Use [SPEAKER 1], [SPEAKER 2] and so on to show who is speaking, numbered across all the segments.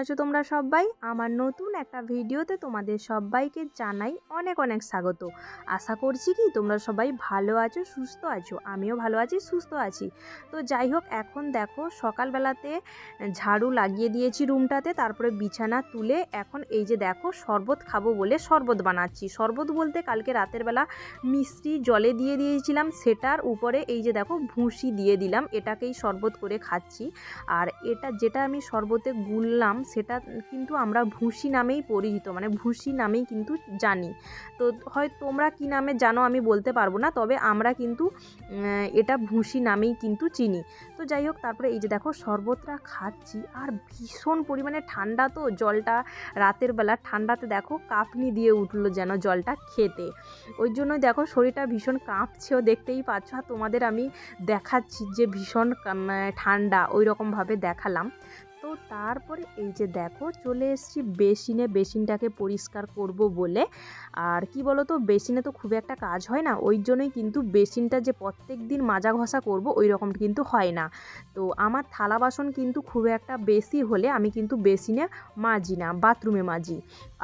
[SPEAKER 1] আছো তোমরা সবাই? আমার নতুন একটা ভিডিওতে তোমাদের সবাইকে জানাই অনেক অনেক স্বাগত। আশা করছি কি তোমরা সবাই ভালো আছো, সুস্থ আছো? আমিও ভালো আছি, সুস্থ আছি। তো যাই হোক, এখন দেখো সকালবেলাতে ঝাড়ু লাগিয়ে দিয়েছি রুমটাতে, তারপরে বিছানা তুলে এখন এই যে দেখো শরবত খাব বলে শরবত বানাচ্ছি। শরবত বলতে কালকে রাতের বেলা মিষ্টি জলে দিয়ে দিয়েছিলাম, সেটার উপরে এই যে দেখো ভুসি দিয়ে দিলাম, এটাকেই শরবত করে খাচ্ছি। আর এটা যেটা আমি শরবতে গুললাম সেটা কিন্তু আমরা ভুসি নামেই পরিচিত মানে ভুসি নামেই কিন্তু জানি। তো হয় তোমরা কি নামে জানো আমি বলতে পারব না, তবে আমরা কিন্তু এটা ভুসি নামেই কিন্তু চিনি। তো যাই হোক, তারপরে এই যে দেখো শরবতটা খাচ্ছি আর ভীষণ পরিমাণে ঠান্ডা তো জলটা রাতের বেলা। ঠান্ডাতে দেখো, কাঁপনি দিয়ে উঠল যেন জলটা খেতে। ওই জন্যই দেখো, শরীরটা ভীষণ কাঁপছেও দেখতেই পাচ্ছ। আর তোমাদের আমি দেখাচ্ছি যে ভীষণ ঠান্ডা ওই রকমভাবে দেখালাম। তো তারপরে এই যে দেখো চলে এসেছি বেসিনে, বেসিনটাকে পরিষ্কার করব বলে। আর কি বলো তো বেসিনে তো খুব একটা কাজ হয় না, ওই জন্যই কিন্তু বেসিনটা যে প্রত্যেক দিন মাজা ঘষা করব ওই রকম কিন্তু হয় না। তো আমার থালা বাসন কিন্তু খুব একটা বেশি হলে আমি কিন্তু বেসিনে মাজি না, বাথরুমে মাজি।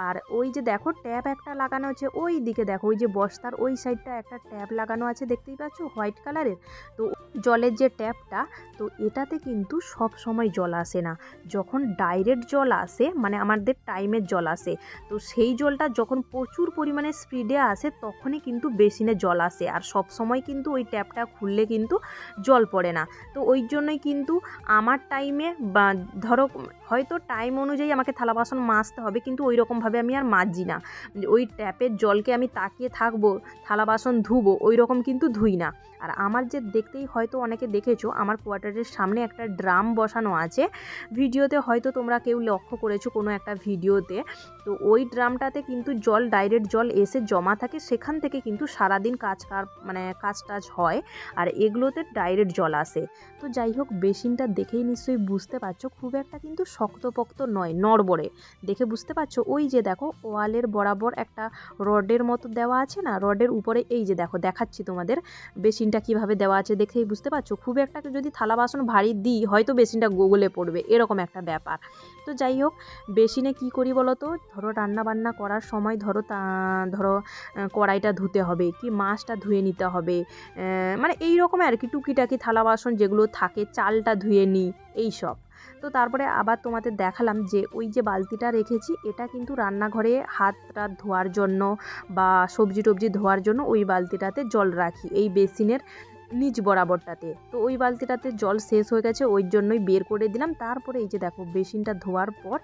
[SPEAKER 1] আর ওই যে দেখো ট্যাপ একটা লাগানো আছে, ওই দিকে দেখো, ওই যে বস্তার ওই সাইডটা একটা ট্যাপ লাগানো আছে, দেখতেই পাচ্ছ? হোয়াইট কালারের। তো জলের যে ট্যাপটা, তো এটাতে কিন্তু সব সময় জল আসে না। যখন ডাইরেক্ট জল আসে মানে আমাদের টাইমের জল আসে, তো সেই জলটা যখন প্রচুর পরিমাণে স্পিডে আসে, তখনই কিন্তু বেসিনে জল আসে। আর সব সময় কিন্তু ওই ট্যাপটা খুললে কিন্তু জল পড়ে না। তো ওই জন্যই কিন্তু আমার টাইমে বা ধরো, হয়তো টাইম অনুযায়ী আমাকে থালা বাসন মাজতে হবে, কিন্তু ওই রকমভাবে আমি আর মাজছি না। ওই ট্যাপের জলকে আমি তাকিয়ে থাকব, থালা বাসন ধুবো ওই রকম কিন্তু ধুই না। আর আমার যে দেখতেই হয়তো অনেকে দেখেছ, আমার কোয়ার্টারের সামনে একটা ড্রাম বসানো আছে ভিডিওতে হয়তো তোমরা কেউ লক্ষ্য করেছ কোনো একটা ভিডিওতে। তো ওই ড্রামটাতে কিন্তু জল, ডাইরেক্ট জল এসে জমা থাকে, সেখান থেকে কিন্তু সারাদিন কাজ কার মানে কাজ টাজ হয় আর এগুলোতে ডাইরেক্ট জল আসে। তো যাই হোক, বেসিনটা দেখেই নিশ্চয়ই বুঝতে পারছ, খুব একটা কিন্তু শক্তপোক্ত নয়, নড়বড়ে। দেখে বুঝতে পারছ, ওই যে দেখো, ওয়ালের বরাবর একটা রডের মতো দেওয়া আছে না, রডের উপরে, এই যে দেখো, দেখাচ্ছি তোমাদের বেসিনটা কীভাবে দেওয়া আছে দেখেই বুঝতে পারছ। খুব একটা যদি থালা বাসন ভারী দিই, হয়তো বেসিনটা গোগলে পড়বে, এরকম। একটা ব্যাপার। তো যাই হোক বেসিনে কি করি বলো তো ধরো রান্না বান্না করার সময় ধরো ধরো কড়াইটা ধুতে হবে, কি মাছটা ধুয়ে নিতে হবে মানে এই রকম আর কি টুকিটাকি থালা বাসন যেগুলো থাকে, চালটা ধুয়ে নিই এই সব তো তারপরে আবার তোমাদের দেখালাম যে ওই যে বালতিটা রেখেছি, এটা কিন্তু রান্নাঘরে হাত টাত ধোয়ার জন্য বা সবজি টবজি ধোয়ার জন্য ওই বালতিটাতে জল রাখি। এই বেসিনের নিচ বরাবরটাতে। তো ওই বালতিটাতে জল শেষ হয়ে গেছে, ওই জন্যই বের করে দিলাম। তারপরে এই যে দেখো, বেসিনটা ধোয়ার পর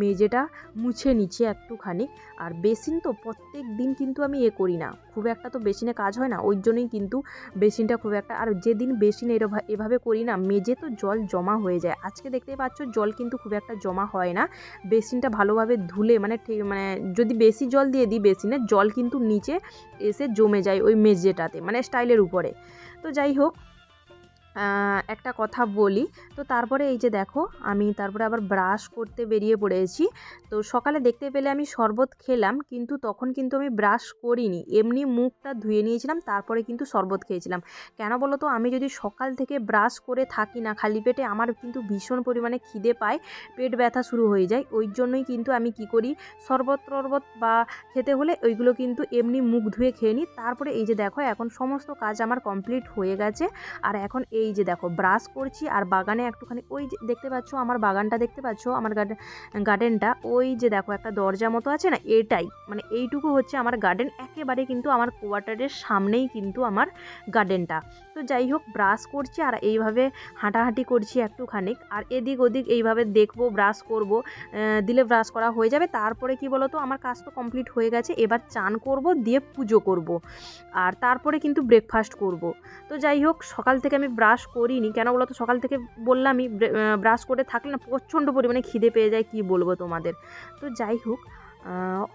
[SPEAKER 1] মেজেটা মুছে নিচ্ছি একটুখানি। আর বেসিন তো প্রত্যেক দিন কিন্তু আমি এ করি না। খুব একটা তো বেসিনে কাজ হয় না, ওই জন্যই কিন্তু বেসিনটা খুব একটা। আর যেদিন বেসিন এভাবে করি না, মেজে তো জল জমা হয়ে যায়। আজকে দেখতেই পাচ্ছ, জল কিন্তু খুব একটা জমা হয় না। বেসিনটা ভালোভাবে ধুলে মানে মানে যদি বেশি জল দিয়ে দিই বেসিনে, জল কিন্তু নিচে এসে জমে যায় ওই মেজেটাতে মানে স্টাইলের উপরে। তো যাই হোক একটা কথা বলি। তো তারপরে এই যে দেখো, আমি তারপরে আবার ব্রাশ করতে বেরিয়ে পড়েছি। তো সকালে দেখতে পেলে আমি শরবত খেলাম, কিন্তু তখন কিন্তু আমি ব্রাশ করিনি। এমনি মুখটা ধুয়ে নিয়েছিলাম, তারপরে কিন্তু শরবত খেয়েছিলাম। কেন বলো তো আমি যদি সকাল থেকে ব্রাশ করে থাকি না, খালি পেটে আমার কিন্তু ভীষণ পরিমাণে খিদে পায়, পেট ব্যথা শুরু হয়ে যায়। ওই জন্যই কিন্তু আমি কি করি, শরবত টরবত বা খেতে হলে ওইগুলো কিন্তু এমনি মুখ ধুয়ে খেয়ে নিই। তারপরে এই যে দেখো, এখন সমস্ত কাজ আমার কমপ্লিট হয়ে গেছে। আর এখন এই যে দেখো ব্রাশ করছি আর বাগানে একটুখানি, ওই যে দেখতে পাচ্ছ, আমার বাগানটা দেখতে পাচ্ছ, আমার গার্ডেন গার্ডেনটা ওই যে দেখো একটা দরজা মতো আছে না, এটাই মানে এইটুকু হচ্ছে আমার গার্ডেন একেবারে কিন্তু আমার কোয়ার্টারের সামনেই কিন্তু আমার গার্ডেনটা তো যাই হোক ব্রাশ করছি আর এইভাবে হাঁটাহাঁটি করছি একটুখানি আর এদিক ওদিক এইভাবে দেখব ব্রাশ করব দিলে ব্রাশ করা হয়ে যাবে, তারপরে কি বলো তো আমার কাজ তো কমপ্লিট হয়ে গেছে, এবার চান করব, দিয়ে পুজো করব, আর তারপরে কিন্তু ব্রেকফাস্ট করব। তো যাই হোক, সকাল থেকে আমি ব্রাশ করিনি। কেন বলো তো সকাল থেকে বললামই ব্রাশ করে থাকলে না প্রচণ্ড পরিমাণে খিদে পেয়ে যায়, কি বলব তোমাদের? তো যাই হোক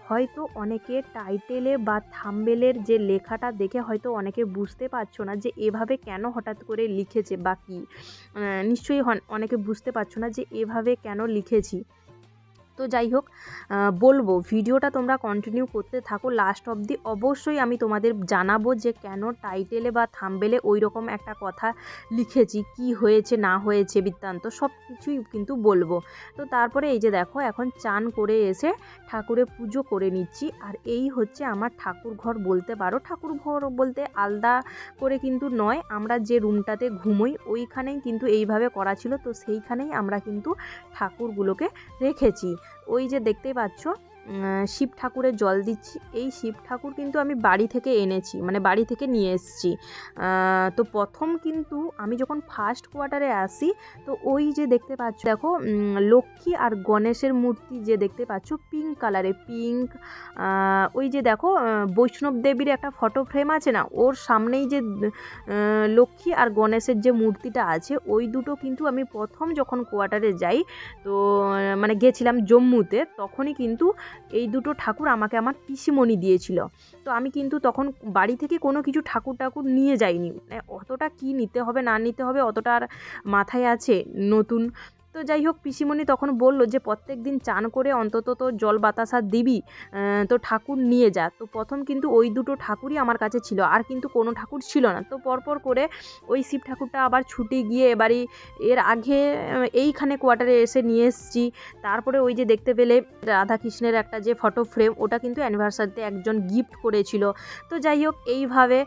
[SPEAKER 1] হয়তো অনেকে টাইটেলে বা থাম্বেলের যে লেখাটা দেখে হয়তো অনেকে বুঝতে পারছ না যে এভাবে কেন হঠাৎ করে লিখেছে বা কী। নিশ্চয়ই অনেকে বুঝতে পারছ না যে এভাবে কেন লিখেছি। তো যাই হোক বলব ভিডিওটা তোমরা কন্টিনিউ করতে থাকো। লাস্ট অবধি অবশ্যই আমি তোমাদের জানাব যে কেন টাইটেলে বা থাম্বেলে ওই রকম একটা কথা লিখেছি, কি হয়েছে, না হয়েছে, বৃত্তান্ত সব কিছুই কিন্তু বলব। তো তারপরে এই যে দেখো, এখন চান করে এসে ঠাকুরের পুজো করে নিচ্ছি। আর এই হচ্ছে আমার ঠাকুর ঘর বলতে পারো। ঠাকুর ঘর বলতে আলাদা করে কিন্তু নয়, আমরা যে রুমটাতে ঘুমোই ওইখানেই কিন্তু এইভাবে করা ছিল। তো সেইখানেই আমরা কিন্তু ঠাকুরগুলোকে রেখেছি। ওই যে দেখতেই পাচ্ছ শিব ঠাকুরের জল দিচ্ছি। এই শিব ঠাকুর কিন্তু আমি বাড়ি থেকে এনেছি মানে বাড়ি থেকে নিয়ে এসেছি। তো প্রথম কিন্তু আমি যখন ফার্স্ট কোয়ার্টারে আসি, তো ওই যে দেখতে পাচ্ছ, দেখো লক্ষ্মী আর গণেশের মূর্তি যে দেখতে পাচ্ছ পিঙ্ক কালারে পিঙ্ক ওই যে দেখো বৈষ্ণব দেবীর একটা ফটো ফ্রেম আছে না, ওর সামনেই যে লক্ষ্মী আর গণেশের যে মূর্তিটা আছে, ওই দুটো কিন্তু আমি প্রথম যখন কোয়ার্টারে যাই, তো মানে গেছিলাম জম্মুতে, তখনই কিন্তু এই দুটো ঠাকুর আমাকে আমার পিসিমণি দিয়েছিল। তো আমি কিন্তু তখন বাড়ি থেকে কোনো কিছু ঠাকুর টাকুর নিয়ে যাইনি। মানে অতটা কি নিতে হবে না নিতে হবে অতটা আর মাথায় আছে নতুন তো যাই হোক, পিসিমণি তখন বলল যে, প্রত্যেক দিন চান করে অন্তত তো জল বাতাসা দিবি তো ঠাকুর নিয়ে যা। তো প্রথম কিন্তু ওই দুটো ঠাকুরই আমার কাছে ছিল, আর কিন্তু কোনো ঠাকুর ছিল না। তো পরপর করে ওই শিব ঠাকুরটা আবার ছুটে গিয়ে এবারই এর আগে এইখানে কোয়ার্টারে এসে নিয়ে এসেছি। তারপরে ওই যে দেখতে পেলে রাধাকৃষ্ণের একটা যে ফটো ফ্রেম, ওটা কিন্তু অ্যানিভার্সারিতে একজন গিফট করেছিল। তো যাই হোক, এইভাবে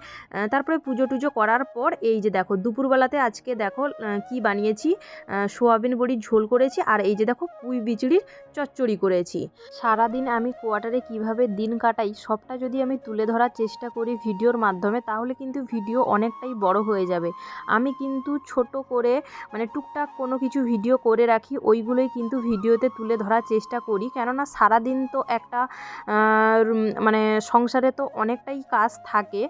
[SPEAKER 1] তারপরে পুজো টুজো করার পর, এই যে দেখো, দুপুরবেলাতে আজকে দেখো কি বানিয়েছি? সোয়াবিন সোয়াবিন বড়ির ঝোল করেছি আর এই যে দেখো পুঁই বিচড়ির চচ্চড়ি করেছি। সারাদিন আমি কোয়ার্টারে কীভাবে দিন কাটাই সবটা যদি আমি তুলে ধরার চেষ্টা করি ভিডিওর মাধ্যমে তাহলে কিন্তু ভিডিও অনেকটাই বড় হয়ে যাবে। আমি কিন্তু ছোট করে মানে টুকটাক কোনো কিছু ভিডিও করে রাখি, ওইগুলোই কিন্তু ভিডিওতে তুলে ধরার চেষ্টা করি। কেননা সারাদিন তো একটা মানে সংসারে তো অনেকটাই কাজ থাকে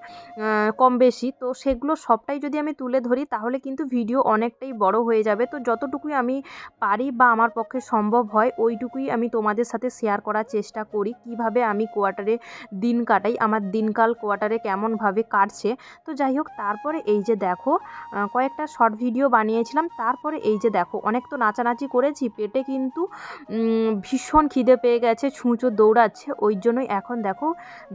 [SPEAKER 1] কম বেশি। তো সেগুলো সবটাই যদি আমি তুলে ধরি তাহলে কিন্তু ভিডিও অনেকটাই বড় হয়ে যাবে। তো যতটুকুই আমি পারি বা আমার পক্ষে সম্ভব হয়, ওইটুকুই আমি তোমাদের সাথে শেয়ার করার চেষ্টা করি, কীভাবে আমি কোয়ার্টারে দিন কাটাই, আমার দিনকাল কোয়ার্টারে কেমনভাবে কাটছে। তো যাই হোক, তারপরে এই যে দেখো কয়েকটা শর্ট ভিডিও বানিয়েছিলাম, তারপরে এই যে দেখো, অনেক তো নাচানাচি করেছি, পেটে কিন্তু ভীষণ খিদে পেয়ে গেছে, ছুঁচো দৌড়াচ্ছে, ওই জন্যই এখন দেখো,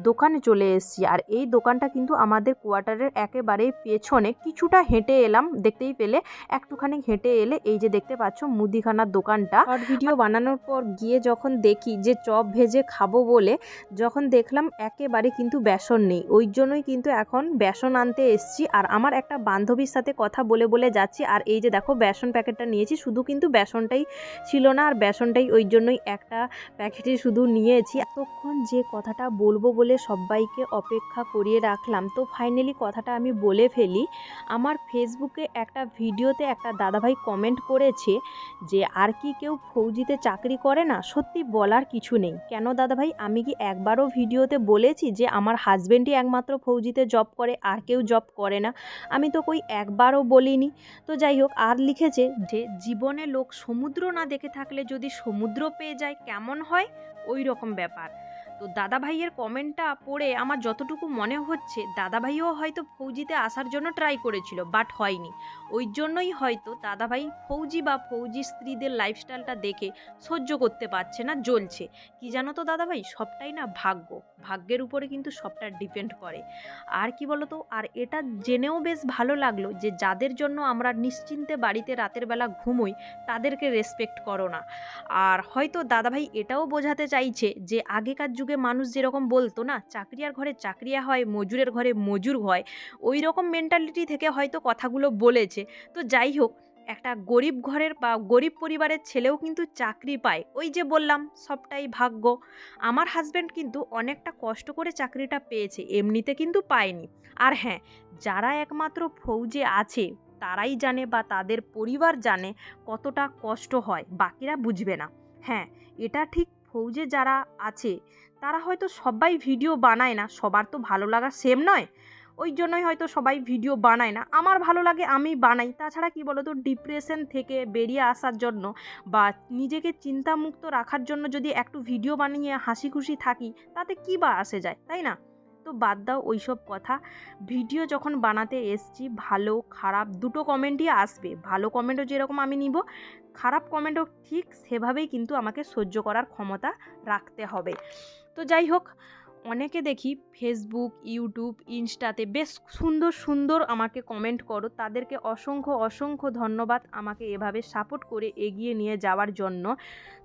[SPEAKER 1] দোকানে চলে এসেছি। আর এই দোকানটা কিন্তু আমাদের কোয়ার্টারের একেবারেই পেছনে, কিছুটা হেঁটে এলাম, দেখতেই পেলে, একটুখানি হেঁটে এলে, এই যে দেখতে পাচ্ছ মুদিখানার দোকানটা। শর্ট ভিডিও বানানোর পর গিয়ে যখন দেখি যে চপ ভেজে খাব বলে, যখন দেখলাম একেবারে কিন্তু বেসন নেই। ওই জন্যই কিন্তু এখন বেসন আনতে এসছি। আর আমার একটা বান্ধবীর সাথে কথা বলে বলে যাচ্ছি। আর এই যে দেখো, বেসন প্যাকেটটা নিয়েছি। শুধু কিন্তু বেসনটাই ছিল না, আর বেসনটাই ওই জন্যই একটা প্যাকেটে শুধু নিয়েছি। এতক্ষণ যে কথাটা বলব বলে সবাইকে অপেক্ষা করিয়ে রাখলাম। তো ফাইনালি কথাটা আমি বলে ফেলি। আমার ফেসবুকে একটা ভিডিওতে একটা দাদাভাই কমেন্ট করেছে যে আর কি কেউ ফৌজিতে চাকরি করে না, সত্যি বলার কিছু নেই। কেন দাদাভাই, আমি কি একবারও ভিডিওতে বলেছি যে আমার হাজব্যান্ডই একমাত্র ফৌজিতে জব করে, আর কেউ জব করে না? আমি তো কই একবারও বলিনি। তো যাই হোক, আর লিখেছে যে, জীবনে লোক সমুদ্র না দেখে থাকলে যদি সমুদ্র পেয়ে যায়, কেমন হয়? ওই রকম ব্যাপার। তো দাদা ভাইয়ের কমেন্টটা পড়ে আমার যতটুকু মনে হচ্ছে দাদা ভাইও হয়তো ফৌজিতে আসার জন্য ট্রাই করেছিল বাট হয়নি। ওই জন্যই হয়তো দাদাভাই ফৌজি বা ফৌজি স্ত্রীদের লাইফস্টাইলটা দেখে সহ্য করতে পারছে না, জ্বলছে। কি জানো তো দাদাভাই? সবটাই না ভাগ্য। ভাগ্যের উপরে কিন্তু সবটা ডিপেন্ড করে। আর কি বলো তো আর এটা জেনেও বেশ ভালো লাগল যে যাদের জন্য আমরা নিশ্চিন্তে বাড়িতে রাতের বেলা ঘুমোই, তাদেরকে রেসপেক্ট করো না। আর হয়তো দাদাভাই এটাও বোঝাতে চাইছে যে আগেকার যুগে মানুষ যেরকম বলতো না চাকরিয়ার ঘরে চাকরিয়া হয়, মজুরের ঘরে মজুর হয় ওই রকম মেন্টালিটি থেকে হয়তো কথাগুলো বলেছে। তো যাই হোক, একটা গরিব ঘরের বা গরিব পরিবারের ছেলেও কিন্তু চাকরি পায়। ওই যে বললাম, সবটাই ভাগ্য। আমার হাজব্যান্ড কিন্তু অনেকটা কষ্ট করে চাকরিটা পেয়েছে, এমনিতে কিন্তু পায়নি। আর হ্যাঁ যারা একমাত্র ফৌজে আছে, তারাই জানে বা তাদের পরিবার জানে কতটা কষ্ট হয়, বাকিরা বুঝবে না। হ্যাঁ এটা ঠিক ফৌজে যারা আছে তারা হয়তো সবাই ভিডিও বানায় না, সবার তো ভালো লাগা সেম নয়। ওই জন্যই হয়তো সবাই ভিডিও বানায় না। আমার ভালো লাগে আমি বানাই। তাছাড়া কি বলো তো ডিপ্রেশন থেকে বেরিয়ে আসার জন্য বা নিজেকে চিন্তামুক্ত রাখার জন্য যদি একটু ভিডিও বানিয়ে হাসি খুশি থাকি, তাতে কি বা আসে যায়, তাই না? তো বাদ দাও ওইসব কথা। ভিডিও যখন বানাতে এসছি, ভালো, খারাপ দুটো কমেন্টই আসবে। ভালো কমেন্টও যেরকম আমি নিব, খারাপ কমেন্টও ঠিক সেভাবেই কিন্তু আমাকে সহ্য করার ক্ষমতা রাখতে হবে। তো যাই হোক, অনেকে দেখি ফেসবুক ইউটিউব ইনস্টাতে বেশ সুন্দর সুন্দর আমাকে কমেন্ট করো। তাদেরকে অসংখ্য অসংখ্য ধন্যবাদ আমাকে এভাবে সাপোর্ট করে এগিয়ে নিয়ে যাওয়ার জন্য।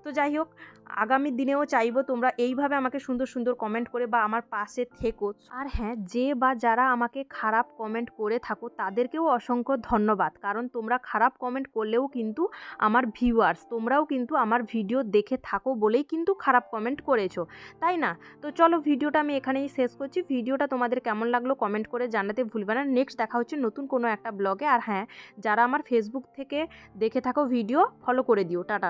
[SPEAKER 1] তো যাই হোক আগামী দিনেও চাইব তোমরা এইভাবে আমাকে সুন্দর সুন্দর কমেন্ট করে বা আমার পাশে থেকো। আর হ্যাঁ যে বা যারা আমাকে খারাপ কমেন্ট করে থাকো, তাদেরকেও অসংখ্য ধন্যবাদ। কারণ তোমরা খারাপ কমেন্ট করলেও কিন্তু আমার ভিউয়ার্স তোমরাও কিন্তু আমার ভিডিও দেখে থাকো বলেই কিন্তু খারাপ কমেন্ট করেছ। তাই না? তো চলো ভিডিওটা আমি এখানেই শেষ করছি। ভিডিওটা তোমাদের কেমন লাগল কমেন্ট করে জানাতে ভুলবে না। নেক্সট দেখা হচ্ছে নতুন কোনো একটা ব্লগে আর হ্যাঁ যারা আমার ফেসবুক থেকে দেখে থাকো ভিডিও ফলো করে দিও। টাটা।